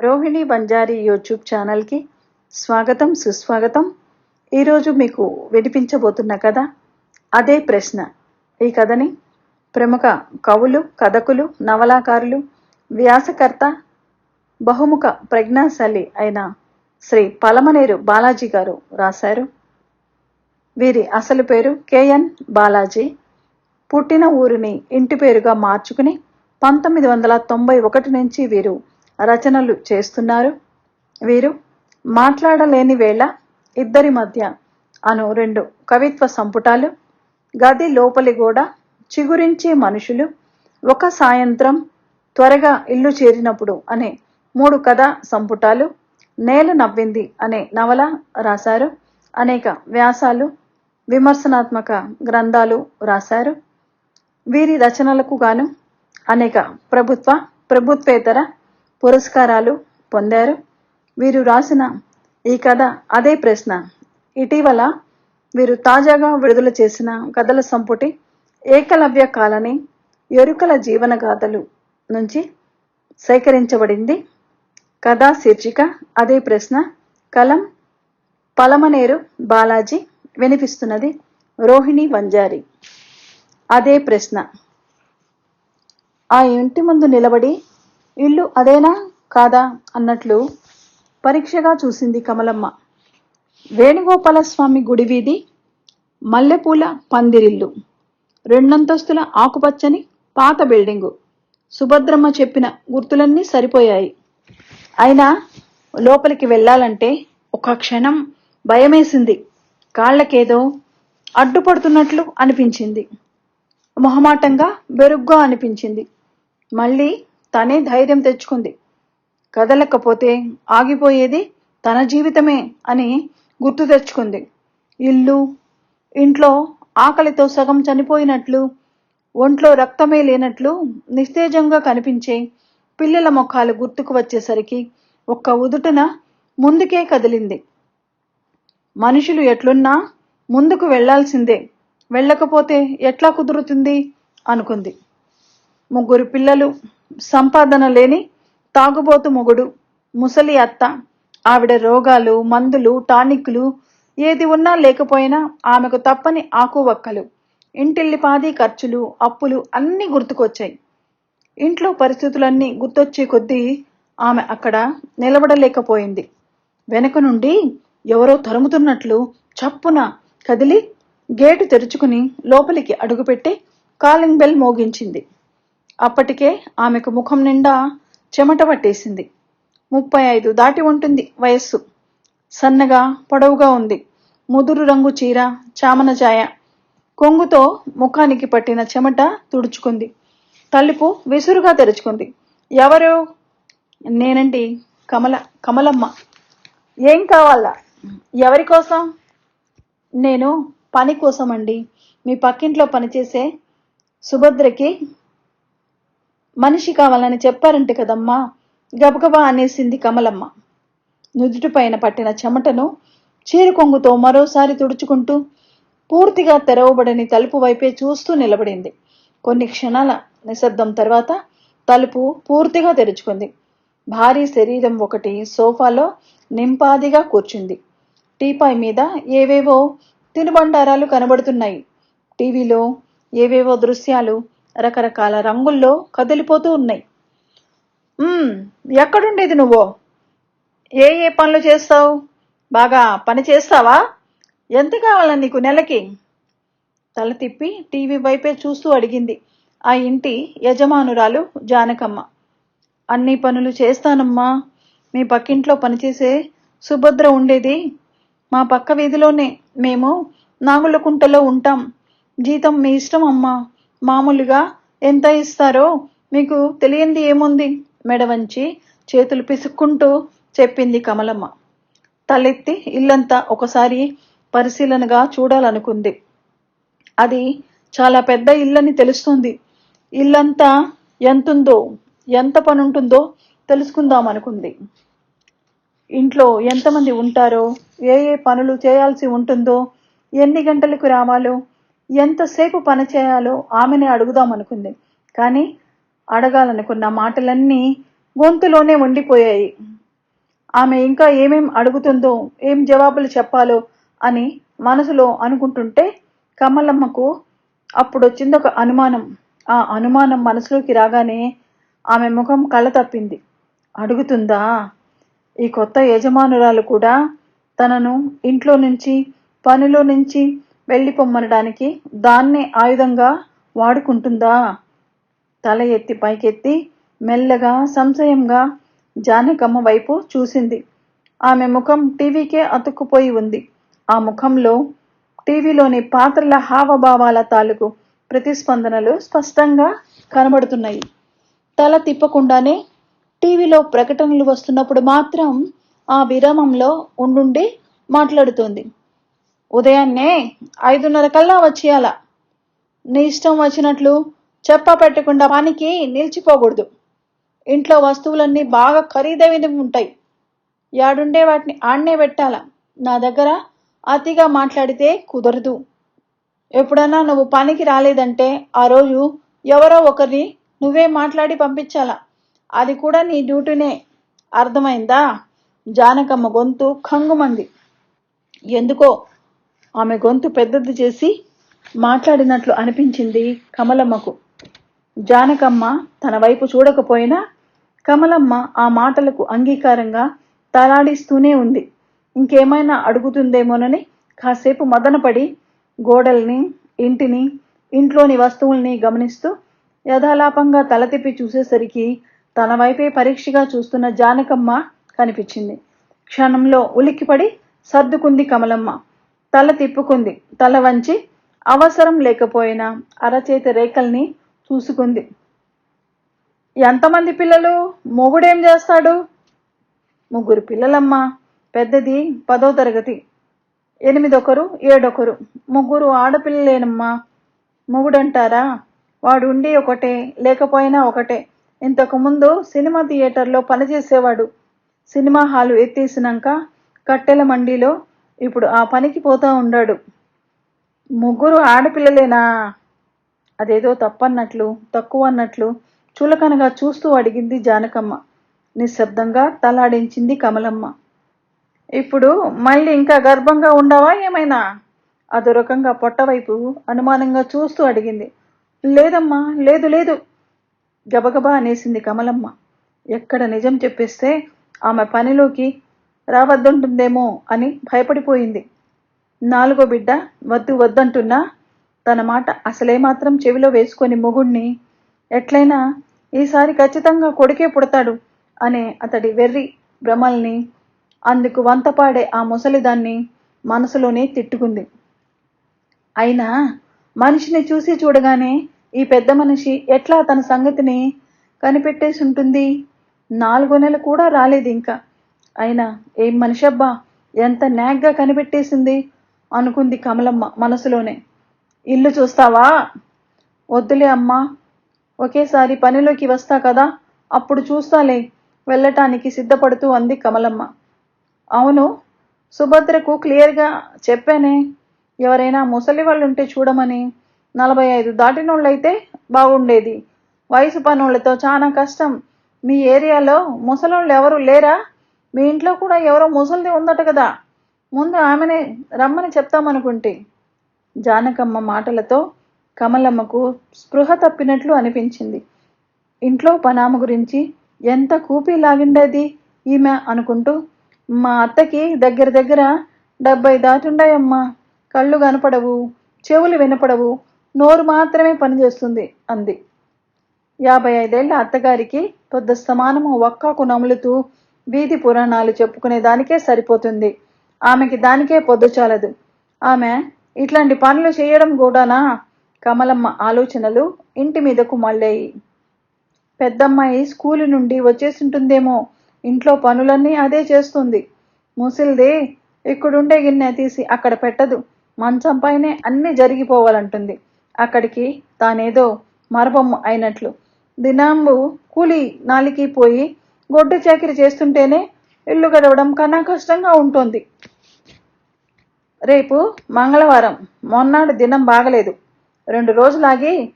Rohini Banjara YouTube ఛానల్కి స్వాగతం సుస్వాగతం. ఈరోజు మీకు వినిపించబోతున్న కథ అదే ప్రశ్న. ఈ కథని ప్రముఖ కవులు కథకులు నవలాకారులు వ్యాసకర్త బహుముఖ ప్రజ్ఞాశాలి అయిన శ్రీ పలమనేరు బాలాజీ గారు రాశారు. వీరి అసలు పేరు కేఎన్ బాలాజీ. పుట్టిన ఊరిని ఇంటి పేరుగా మార్చుకుని పంతొమ్మిది వందల తొంభై ఒకటి నుంచి వీరు రచనలు చేస్తున్నారు. వీరు మాట్లాడలేని వేళ ఇద్దరి మధ్య అను రెండు కవిత్వ సంపుటాలు గది లోపలి గోడ చిగురించే మనుషులు ఒక సాయంత్రం త్వరగా ఇల్లు చేరినప్పుడు అనే మూడు కథా సంపుటాలు నేల నవ్వింది అనే నవల రాశారు. అనేక వ్యాసాలు విమర్శనాత్మక గ్రంథాలు రాశారు. వీరి రచనలకు గాను అనేక ప్రభుత్వ ప్రభుత్వేతర పురస్కారాలు పొందారు. వీరు రాసిన ఈ కథ అదే ప్రశ్న. ఇటీవల వీరు తాజాగా విడుదల చేసిన కథల సంపుటి ఏకలవ్య కాలని ఎరుకల జీవన గాథలు నుంచి సేకరించబడింది. కథా శీర్షిక అదే ప్రశ్న. కలం పలమనేరు బాలాజీ వినిపిస్తున్నది రోహిణి వంజారి. అదే ప్రశ్న. ఆ ఇంటి ముందు నిలబడి ఇల్లు అదేనా? కాదా? అన్నట్లు పరీక్షగా చూసింది కమలమ్మ. వేణుగోపాలస్వామి గుడి వీధి మల్లెపూల పందిరిల్లు. రెండంతస్తుల ఆకుపచ్చని పాత బిల్డింగు. సుభద్రమ్మ చెప్పిన గుర్తులన్నీ సరిపోయాయి. అయినా లోపలికి వెళ్ళాలంటే ఒక క్షణం భయమేసింది. కాళ్ళకేదో అడ్డుపడుతున్నట్లు అనిపించింది. మొహమాటంగా బెరుగ్గా అనిపించింది. మళ్ళీ తనే ధైర్యం తెచ్చుకుంది. కదలకపోతే ఆగిపోయేది తన జీవితమే అని గుర్తు తెచ్చుకుంది. ఇల్లు ఇంట్లో ఆకలితో సగం చనిపోయినట్లు ఒంట్లో రక్తమే లేనట్లు నిస్తేజంగా కనిపించే పిల్లల ముఖాలు గుర్తుకు వచ్చేసరికి ఒక్క ఉదుటన ముందుకే కదిలింది. మనుషులు ఎట్లున్నా ముందుకు వెళ్ళాల్సిందే. వెళ్ళకపోతే ఎట్లా కుదురుతుంది? అనుకుంది. ముగ్గురు పిల్లలు సంపాదన లేని తాగుబోతు మొగుడు ముసలి అత్త ఆవిడ రోగాలు మందులు టానిక్లు ఏది ఉన్నా లేకపోయినా ఆమెకు తప్పని ఆకువక్కలు ఇంటిల్లిపాది ఖర్చులు అప్పులు అన్నీ గుర్తుకొచ్చాయి. ఇంట్లో పరిస్థితులన్నీ గుర్తొచ్చే కొద్దీ ఆమె అక్కడ నిలబడలేకపోయింది. వెనక నుండి ఎవరో తరుముతున్నట్లు చప్పున కదిలి గేటు తెరుచుకుని లోపలికి అడుగుపెట్టి కాలింగ్ బెల్ మోగించింది. అప్పటికే ఆమెకు ముఖం నిండా చెమట పట్టేసింది. ముప్పై ఐదు దాటి ఉంటుంది వయస్సు. సన్నగా పొడవుగా ఉంది. ముదురు రంగు చీర చామన ఛాయ కొంగుతో ముఖానికి పట్టిన చెమట తుడుచుకుంది. తలుపు విసురుగా తెరుచుకుంది. ఎవరు? నేనండి కమల కమలమ్మ. ఏం కావాలా? ఎవరి కోసం? నేను పని కోసం అండి మీ పక్కింట్లో పనిచేసే సుభద్రకి మనిషి కావాలని చెప్పారంట కదమ్మా. గబగబా అనేసింది కమలమ్మ. నుదుటిపైన పట్టిన చెమటను చీరకొంగుతో మరోసారి తుడుచుకుంటూ పూర్తిగా తెరవబడని తలుపు వైపే చూస్తూ నిలబడింది. కొన్ని క్షణాల నిశ్శబ్దం తర్వాత తలుపు పూర్తిగా తెరుచుకుంది. భారీ శరీరం ఒకటి సోఫాలో నింపాదిగా కూర్చుంది. టీపాయ్ మీద ఏవేవో తినుబండారాలు కనబడుతున్నాయి. టీవీలో ఏవేవో దృశ్యాలు రకరకాల రంగుల్లో కదిలిపోతూ ఉన్నాయి. ఎక్కడుండేది నువ్వు? ఏ ఏ పనులు చేస్తావు? బాగా పని చేస్తావా? ఎంత కావాలా నీకు నెలకి? తల తిప్పి టీవీ వైపే చూస్తూ అడిగింది ఆ ఇంటి యజమానురాలు జానకమ్మ. అన్ని పనులు చేస్తానమ్మా. మీ పక్కింట్లో పనిచేసే సుభద్ర ఉండేది. మా పక్క వీధిలోనే మేము నాగులకుంటలో ఉంటాం. జీతం మీ ఇష్టం అమ్మా. మామూలుగా ఎంత ఇస్తారో మీకు తెలియంది ఏముంది? మెడవంచి చేతులు పిసుక్కుంటూ చెప్పింది కమలమ్మ. తలెత్తి ఇల్లంతా ఒకసారి పరిశీలనగా చూడాలనుకుంది. అది చాలా పెద్ద ఇల్లని తెలుస్తుంది. ఇల్లంతా ఎంతుందో ఎంత పని ఉంటుందో తెలుసుకుందాం అనుకుంది ఇంట్లో ఎంతమంది ఉంటారో ఏ ఏ పనులు చేయాల్సి ఉంటుందో ఎన్ని గంటలకు రావాలో ఎంతసేపు పని చేయాలో ఆమెనే అడుగుదామనుకుంది కానీ అడగాలనుకున్న మాటలన్నీ గొంతులోనే ఉండిపోయాయి. ఆమె ఇంకా ఏమేం అడుగుతుందో ఏం జవాబులు చెప్పాలో అని మనసులో అనుకుంటుంటే కమలమ్మకు అప్పుడొచ్చింది ఒక అనుమానం. ఆ అనుమానం మనసులోకి రాగానే ఆమె ముఖం కళ్ళ తప్పింది అడుగుతుందా? ఈ కొత్త యజమానురాలు కూడా తనను ఇంట్లో నుంచి పనిలో నుంచి వెళ్ళిపోమ్మనడానికి దాన్నే ఆయుధంగా వాడుకుంటుందా? తల ఎత్తి పైకెత్తి మెల్లగా సంశయంగా జానకమ్మ వైపు చూసింది. ఆమె ముఖం టీవీకే అతుక్కుపోయి ఉంది. ఆ ముఖంలో టీవీలోని పాత్రల హావభావాల తాలూకు ప్రతిస్పందనలు స్పష్టంగా కనబడుతున్నాయి. తల తిప్పకుండానే టీవీలో ప్రకటనలు వస్తున్నప్పుడు మాత్రం ఆ విరామంలో ఉండుండి మాట్లాడుతోంది. ఉదయాన్నే ఐదున్నర కల్లా వచ్చేయాల. నీ ఇష్టం వచ్చినట్లు చెప్ప పెట్టకుండా పనికి నిలిచిపోకూడదు. ఇంట్లో వస్తువులన్నీ బాగా ఖరీదైనవి ఉంటాయి. యాడుండే వాటిని ఆడనే పెట్టాల. నా దగ్గర అతిగా మాట్లాడితే కుదరదు. ఎప్పుడన్నా నువ్వు పనికి రాలేదంటే ఆ రోజు ఎవరో ఒకరిని నువ్వే మాట్లాడి పంపించాలా. అది కూడా నీ డ్యూటీనే. అర్థమైందా? జానకమ్మ గొంతు ఖంగుమంది ఎందుకో ఆమె గొంతు పెద్దది చేసి మాట్లాడినట్లు అనిపించింది కమలమ్మకు. జానకమ్మ తన వైపు చూడకపోయినా కమలమ్మ ఆ మాటలకు అంగీకారంగా తలాడిస్తూనే ఉంది. ఇంకేమైనా అడుగుతుందేమోనని కాసేపు మదనపడి గోడల్ని ఇంటిని ఇంట్లోని వస్తువుల్ని గమనిస్తూ యథాలాపంగా తల తిప్పి చూసేసరికి తన వైపే పరీక్షగా చూస్తున్న జానకమ్మ కనిపించింది. క్షణంలో ఉలిక్కిపడి సర్దుకుంది కమలమ్మ. తల తిప్పుకుంది. తల వంచి అవసరం లేకపోయినా అరచేతి రేఖల్ని చూసుకుంది. ఎంతమంది పిల్లలు? మొగుడేం చేస్తాడు? ముగ్గురు పిల్లలమ్మ. పెద్దది పదో తరగతి. ఎనిమిదొకరు ఏడొకరు. ముగ్గురు ఆడపిల్లలేనమ్మా. మొగుడంటారా? వాడు ఉండి ఒకటే లేకపోయినా ఒకటే. ఇంతకుముందు సినిమా థియేటర్లో పనిచేసేవాడు. సినిమా హాలు ఎత్తేసినాక కట్టెల మండిలో ఇప్పుడు ఆ పనికి పోతూ ఉన్నాడు ముగ్గురు ఆడపిల్లలేనా? అదేదో తప్పన్నట్లు తక్కువ అన్నట్లు చులకనగా చూస్తూ అడిగింది జానకమ్మ. నిశ్శబ్దంగా తలాడించింది కమలమ్మ. ఇప్పుడు మళ్ళీ ఇంకా గర్భంగా ఉండవా ఏమైనా? అదో రకంగా పొట్టవైపు అనుమానంగా చూస్తూ అడిగింది. లేదమ్మా లేదు లేదు. గబగబా అనేసింది కమలమ్మ. ఎక్కడ నిజం చెప్పేస్తే ఆమె పనిలోకి రావద్దంటుందేమో అని భయపడిపోయింది. నాలుగో బిడ్డ వద్దు వద్దంటున్నా తన మాట అసలే మాత్రం చెవిలో వేసుకొని మొగుణ్ణి ఎట్లయినా ఈసారి ఖచ్చితంగా కొడుకే పుడతాడు అనే అతడి వెర్రి భ్రమల్ని అందుకు వంతపాడే ఆ ముసలిదాన్ని మనసులోనే తిట్టుకుంది. అయినా మనిషిని చూసి చూడగానే ఈ పెద్ద మనిషి ఎట్లా తన సంగతిని కనిపెట్టేసి ఉంటుంది నాలుగో నెల కూడా రాలేదు ఇంకా. అయినా ఏం మనిషి అబ్బా ఎంత నాగ్గా కనిపెట్టేసింది? అనుకుంది కమలమ్మ మనసులోనే. ఇల్లు చూస్తావా? వద్దులే అమ్మా ఒకేసారి పనిలోకి వస్తా కదా అప్పుడు చూస్తాలే వెళ్ళటానికి సిద్ధపడుతూ అంది కమలమ్మ. అవును సుభద్రకు క్లియర్గా చెప్పానే ఎవరైనా ముసలి వాళ్ళు ఉంటే చూడమని. నలభై ఐదు దాటినోళ్ళైతే బాగుండేది. వయసు పనోళ్ళతో చాలా కష్టం. మీ ఏరియాలో ముసలోళ్ళు ఎవరు లేరా? మీ ఇంట్లో కూడా ఎవరో ముసలిది ఉందట కదా. ముందు ఆమెనే రమ్మని చెప్తామనుకుంటే. జానకమ్మ మాటలతో కమలమ్మకు స్పృహ తప్పినట్లు అనిపించింది. ఇంట్లో పనామ గురించి ఎంత కూపి లాగిండేది ఈమె అనుకుంటూ మా అత్తకి దగ్గర దగ్గర డెబ్బై దాటుండాయమ్మా. కళ్ళు కనపడవు చెవులు వినపడవు నోరు మాత్రమే పనిచేస్తుంది అంది. యాభై ఐదేళ్ళ అత్తగారికి పెద్ద సమానము ఒక్కాకు నములుతూ వీధి పురాణాలు చెప్పుకునే దానికే సరిపోతుంది. ఆమెకి దానికే పొద్దు చాలదు. ఆమె ఇట్లాంటి పనులు చేయడం కూడానా కమలమ్మ ఆలోచనలు ఇంటి మీదకు మళ్ళాయి. పెద్దమ్మాయి స్కూలు నుండి వచ్చేసింటుందేమో. ఇంట్లో పనులన్నీ అదే చేస్తుంది. ముసిల్ది ఇక్కడుండే గిన్నె తీసి అక్కడ పెట్టదు. మంచం పైనే అన్నీ జరిగిపోవాలంటుంది. అక్కడికి తానేదో మరబొమ్మ అయినట్లు. దినాంబు కూలి నాలికి పోయి గొడ్డు చాకిరి చేస్తుంటేనే ఇల్లు గడవడం కన్నా కష్టంగా ఉంటుంది. రేపు మంగళవారం. మొన్నాడు దినం బాగలేదు. రెండు రోజులాగి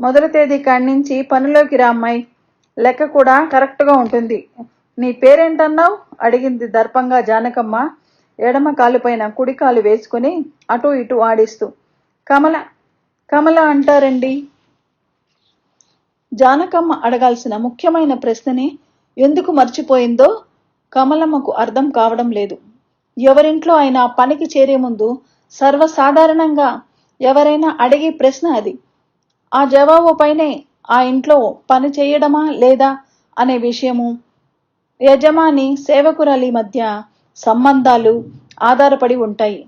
మొదటి తేదీ కాడి నుంచి పనిలోకి రా అమ్మాయి. లెక్క కూడా కరెక్ట్గా ఉంటుంది. నీ పేరేంటన్నావు? అడిగింది దర్పంగా జానకమ్మ ఎడమ కాలుపైన కుడి కాలు వేసుకుని అటు ఇటు ఆడిస్తూ. కమల కమల అంటారండి? జానకమ్మ అడగాల్సిన ముఖ్యమైన ప్రశ్నని ఎందుకు మర్చిపోయిందో కమలమ్మకు అర్థం కావడం లేదు. ఎవరింట్లో అయినా పనికి చేరే ముందు సర్వసాధారణంగా ఎవరైనా అడిగే ప్రశ్న అది. ఆ జవాబు పైనే ఆ ఇంట్లో పని చేయడమా లేదా అనే విషయము. యజమాని సేవకురాలి మధ్య సంబంధాలు ఆధారపడి ఉంటాయి.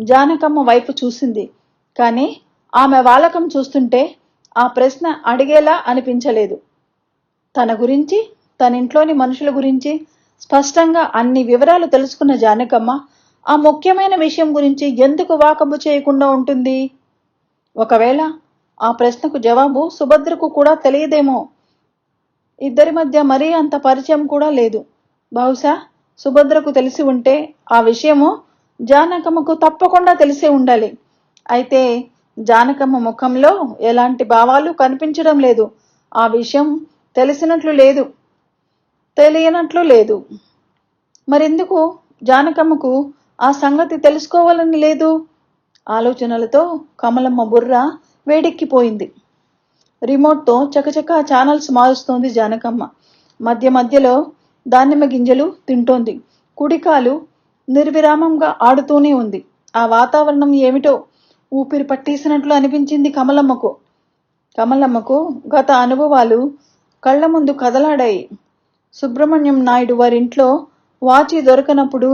జానకమ్మ వైపు చూసింది. కానీ ఆమె వాలకం చూస్తుంటే ఆ ప్రశ్న అడిగేలా అనిపించలేదు. తన గురించి తన ఇంట్లోని మనుషుల గురించి స్పష్టంగా అన్ని వివరాలు తెలుసుకున్న జానకమ్మ ఆ ముఖ్యమైన విషయం గురించి ఎందుకు వాకబు చేయకుండా ఉంటుంది? ఒకవేళ ఆ ప్రశ్నకు జవాబు సుభద్రకు కూడా తెలియదేమో. ఇద్దరి మధ్య మరీ అంత పరిచయం కూడా లేదు. బహుశా సుభద్రకు తెలిసి ఉంటే ఆ విషయము జానకమ్మకు తప్పకుండా తెలిసే ఉండాలి. అయితే జానకమ్మ ముఖంలో ఎలాంటి భావాలు కనిపించడం లేదు. ఆ విషయం తెలిసినట్లు లేదు. తెలియనట్లు లేదు. మరెందుకు? జానకమ్మకు ఆ సంగతి తెలుసుకోవాలని లేదు? ఆలోచనలతో కమలమ్మ బుర్ర వేడెక్కిపోయింది. రిమోట్తో చకచక ఛానల్స్ మారుస్తోంది జానకమ్మ. మధ్య మధ్యలో దానిమ్మ గింజలు తింటోంది. కుడికాలు నిర్విరామంగా ఆడుతూనే ఉంది. ఆ వాతావరణం ఏమిటో ఊపిరి పట్టేసినట్లు అనిపించింది కమలమ్మకు. కమలమ్మకు గత అనుభవాలు కళ్ళ ముందు కదలాడాయి. సుబ్రహ్మణ్యం నాయుడు వారింట్లో వాచి దొరకనప్పుడు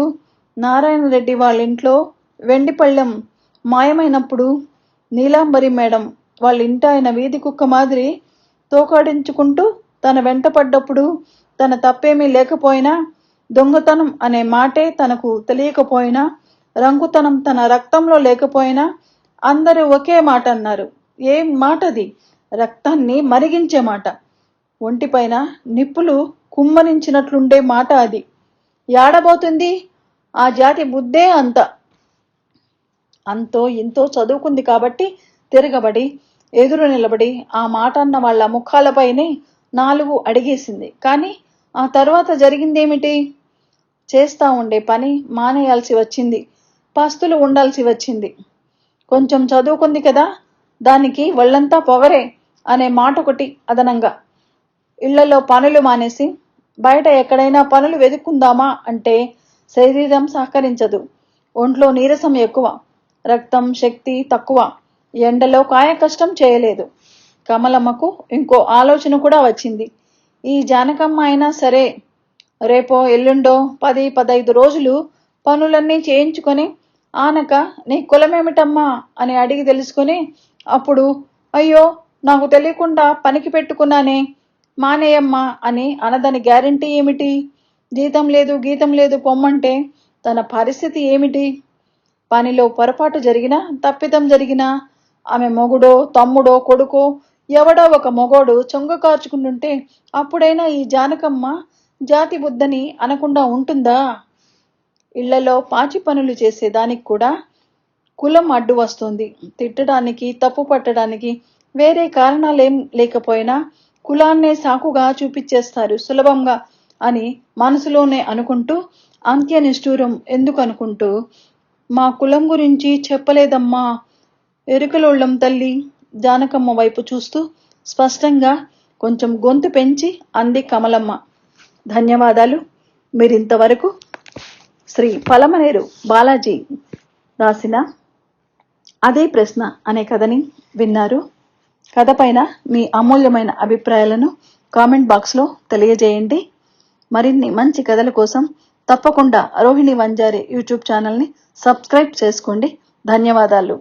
నారాయణరెడ్డి వాళ్ళ ఇంట్లో వెండిపళ్ళెం మాయమైనప్పుడు నీలాంబరి మేడం వాళ్ళ ఇంట ఆయన వీధి కుక్క మాదిరి తోకాడించుకుంటూ తన వెంట పడ్డప్పుడు తన తప్పేమీ లేకపోయినా దొంగతనం అనే మాటే తనకు తెలియకపోయినా రంగుతనం తన రక్తంలో లేకపోయినా అందరూ ఒకే మాట అన్నారు ఏం మాటది? రక్తాన్ని మరిగించే మాట. ఒంటిపైన నిప్పులు కుమ్మరించినట్లుండే మాట అది. ఏడబోతుంది? ఆ జాతి బుద్ధే అంత. అంతో ఇంతో చదువుకుంది కాబట్టి తిరగబడి ఎదురు నిలబడి ఆ మాట అన్న వాళ్ళ ముఖాలపైనే నాలుగు అడిగేసింది. కానీ ఆ తర్వాత జరిగిందేమిటి? చేస్తా ఉండే పని మానేయాల్సి వచ్చింది. పస్తులు ఉండాల్సి వచ్చింది. కొంచెం చదువుకుంది కదా దానికి వాళ్ళంతా పొగరే అనే మాట ఒకటి అదనంగా. ఇళ్ళలో పనులు మానేసి బయట ఎక్కడైనా పనులు వెతుక్కుందామా అంటే శరీరం సహకరించదు. ఒంట్లో నీరసం ఎక్కువ రక్తం శక్తి తక్కువ ఎండలో కాయ కష్టం చేయలేదు. కమలమ్మకు ఇంకో ఆలోచన కూడా వచ్చింది. ఈ జానకమ్మ అయినా సరే రేపో ఎల్లుండో పది పదైదు రోజులు పనులన్నీ చేయించుకొని ఆనక నీ కులమేమిటమ్మా? అని అడిగి తెలుసుకొని అప్పుడు అయ్యో నాకు తెలియకుండా పనికి పెట్టుకున్నానే మానేయమ్మా అని అనదని గ్యారంటీ ఏమిటి? జీతం లేదు గీతం లేదు పొమ్మంటే తన పరిస్థితి ఏమిటి? పనిలో పొరపాటు జరిగినా తప్పిదం జరిగినా ఆమె మొగుడో తమ్ముడో కొడుకో ఎవడో ఒక మొగోడు చొంగ కార్చుకుంటుంటే అప్పుడైనా ఈ జానకమ్మ జాతి బుద్ధని అనకుండా ఉంటుందా? ఇళ్ళలో పాచి పనులు చేసేదానికి కూడా కులం అడ్డు వస్తుంది. తిట్టడానికి తప్పు పట్టడానికి వేరే కారణాలేం లేకపోయినా కులాన్నే సాకుగా చూపించేస్తారు సులభంగా అని మనసులోనే అనుకుంటూ అంత్య నిష్ఠూరం ఎందుకు అనుకుంటూ మా కులం గురించి చెప్పలేదమ్మా ఎరుకలోళ్ళం తల్లి జానకమ్మ వైపు చూస్తూ స్పష్టంగా కొంచెం గొంతు పెంచి అంది కమలమ్మ. ధన్యవాదాలు. మీరింతవరకు శ్రీ పలమనేరు బాలాజీ రాసిన అదే ప్రశ్న అనే కథని విన్నారు. కథ పైన మీ అమూల్యమైన అభిప్రాయాలను కామెంట్ బాక్స్లో తెలియజేయండి. మరిన్ని మంచి కథల కోసం తప్పకుండా రోహిణి వంజారి యూట్యూబ్ ఛానల్ని సబ్స్క్రైబ్ చేసుకోండి. ధన్యవాదాలు.